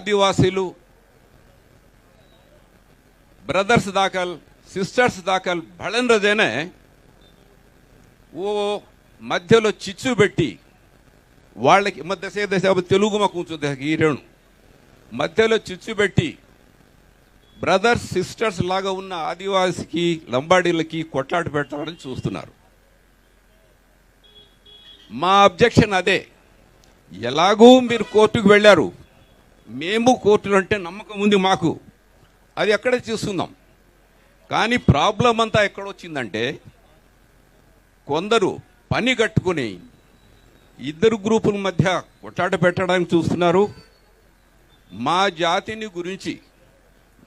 ఆదివాసీలు ಬ್ರದರ್ಸ್ ದಾಖಲ್ సిస్టర్స్ దాఖల్ బళన్ రజేనే ఓ మధ్యలో చిచ్చు పెట్టి వాళ్ళకి మధ్య సేద తెలుగు మా కూర్చుంది హీరోను మధ్యలో చిచ్చు పెట్టి బ్రదర్స్ సిస్టర్స్ లాగా ఉన్న ఆదివాసికి లంబాడీలకి కొట్లాట పెట్టాలని చూస్తున్నారు మా అబ్జెక్షన్ అదే ఎలాగూ మీరు కోర్టుకు వెళ్ళారు మేము కోర్టులు అంటే నమ్మకం ఉంది మాకు. అది ఎక్కడ చూస్తున్నాం? కానీ ప్రాబ్లం అంతా ఎక్కడొచ్చిందంటే కొందరు పని కట్టుకుని ఇద్దరు గ్రూపుల మధ్య కొట్లాట పెట్టడానికి చూస్తున్నారు. మా జాతిని గురించి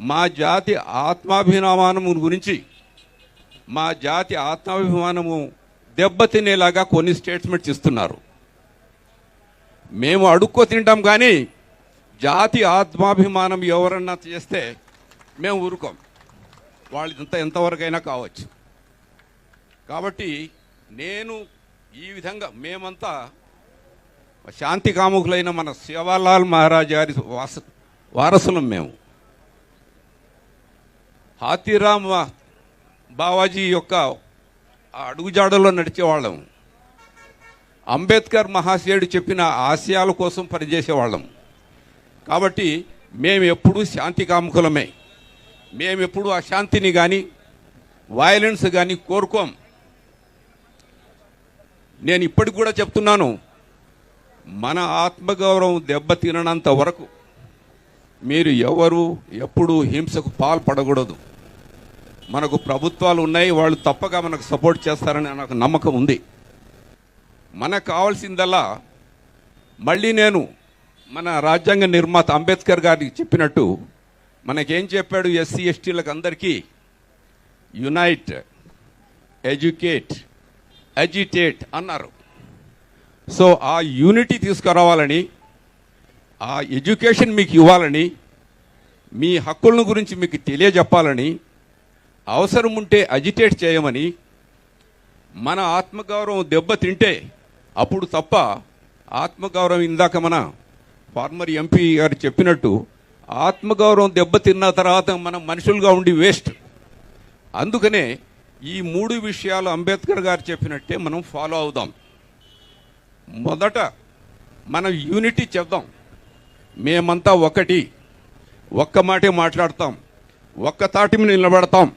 మా జాతి ఆత్మాభిమానము గురించి మా జాతి ఆత్మాభిమానము దెబ్బతినేలాగా కొన్ని స్టేట్మెంట్స్ ఇస్తున్నారు. మేము అడుక్కో తింటాం కానీ జాతి ఆత్మాభిమానం ఎవరన్నా చేస్తే మేము ఊరుకోం. వాళ్ళంతా ఎంతవరకైనా కావచ్చు. కాబట్టి నేను ఈ విధంగా మేమంతా శాంతి కాముకులైన మన శివలాల్ మహారాజ్ గారి వాస వారసులం మేము. హాతీరామ్ బావాజీ యొక్క అడుగుజాడలో నడిచేవాళ్ళం. అంబేద్కర్ మహాశయుడు చెప్పిన ఆశయాల కోసం పనిచేసేవాళ్ళం. కాబట్టి మేము ఎప్పుడూ శాంతి కాముకులమే మేము ఎప్పుడు అశాంతిని కానీ వయలెన్స్ కానీ కోరుకోం. నేను ఇప్పటికి కూడా చెప్తున్నాను మన ఆత్మగౌరవం దెబ్బతినంత వరకు మీరు ఎవరు ఎప్పుడు హింసకు పాల్పడకూడదు. మనకు ప్రభుత్వాలు ఉన్నాయి వాళ్ళు తప్పగా మనకు సపోర్ట్ చేస్తారని నాకు నమ్మకం ఉంది. మనకు కావాల్సిందల్లా మళ్ళీ నేను మన రాజ్యాంగ నిర్మాత అంబేద్కర్ గారికి చెప్పినట్టు మనకేం చెప్పాడు ఎస్సీ ఎస్టీలకు అందరికీ? యునైట్ ఎడ్యుకేట్ అజిటేట్ అన్నారు. సో ఆ యూనిటీ తీసుకురావాలని ఆ ఎడ్యుకేషన్ మీకు ఇవ్వాలని మీ హక్కులను గురించి మీకు తెలియజెప్పాలని అవసరం ఉంటే అజిటేట్ చేయమని మన ఆత్మగౌరవం దెబ్బతింటే అప్పుడు తప్ప ఆత్మగౌరవం ఇందాక మన ఫార్మర్ ఎంపీ గారు చెప్పినట్టు ఆత్మగౌరవం దెబ్బతిన్న తర్వాత మనం మనుషులుగా ఉండి వేస్ట్. అందుకనే ఈ మూడు విషయాలు అంబేద్కర్ గారు చెప్పినట్టే మనం ఫాలో అవుదాం. మొదట మనం యూనిటీ చెప్దాం. మేమంతా ఒకటి ఒక్క మాటే మాట్లాడతాం ఒక్క తాటి మీద నిలబడతాం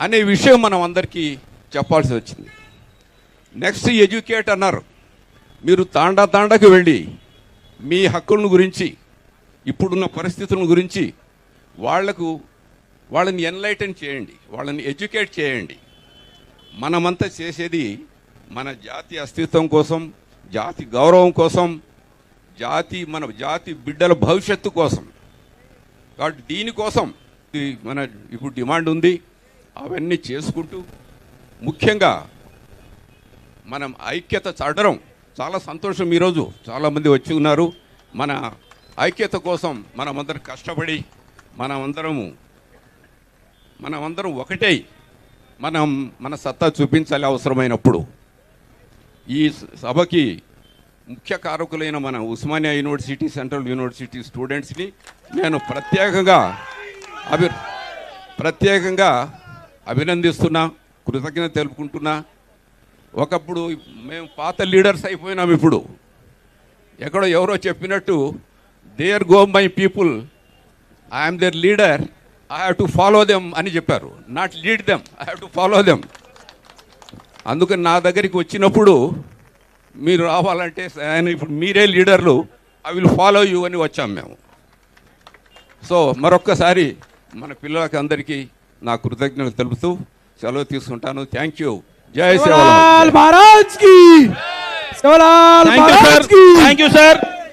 అనే విషయం మనం అందరికీ చెప్పాల్సి వచ్చింది. నెక్స్ట్ ఎడ్యుకేట్ అన్నారు. మీరు తాండా తాండాకి వెళ్ళి మీ హక్కులను గురించి ఇప్పుడున్న పరిస్థితుల గురించి వాళ్ళకు వాళ్ళని ఎన్లైటన్ చేయండి వాళ్ళని ఎడ్యుకేట్ చేయండి. మనమంతా చేసేది మన జాతి అస్తిత్వం కోసం జాతి గౌరవం కోసం జాతి మన జాతి బిడ్డల భవిష్యత్తు కోసం. కాబట్టి దీనికోసం మన ఇప్పుడు డిమాండ్ ఉంది. అవన్నీ చేసుకుంటూ ముఖ్యంగా మనం ఐక్యత చడడం చాలా సంతోషం ఈరోజు. చాలామంది వచ్చి ఉన్నారు. మన ఐక్యత కోసం మనమందరం కష్టపడి మనమందరము మనమందరం ఒకటే మనం మన సత్తా చూపించాలి అవసరమైనప్పుడు. ఈ సభకి ముఖ్య కారకులైన మన ఉస్మానియా యూనివర్సిటీ సెంట్రల్ యూనివర్సిటీ స్టూడెంట్స్ని నేను ప్రత్యేకంగా అభి ప్రత్యేకంగా అభినందిస్తున్నా కృతజ్ఞత తెలుపుకుంటున్నా. ఒకప్పుడు మేము పాత లీడర్స్ అయిపోయినాం ఇప్పుడు. ఎక్కడో ఎవరో చెప్పినట్టు there go my people I'm their leader I have to follow them అని చెప్పారు. Not lead them I have to follow them అందుకని నా దగ్గరికి వచ్చినప్పుడు మీరు రావాలంటే ఆయన ఇప్పుడు మీరే లీడర్లు. ఐ విల్ ఫాలో యూ అని వచ్చాం మేము. సో మరొక్కసారి మన పిల్లలకి అందరికీ నా కృతజ్ఞతలు తెలుపుతూ సెలవు తీసుకుంటాను. థ్యాంక్ యూ जय सेवालाल महाराज की। सेवालाल महाराज की। Thank you sir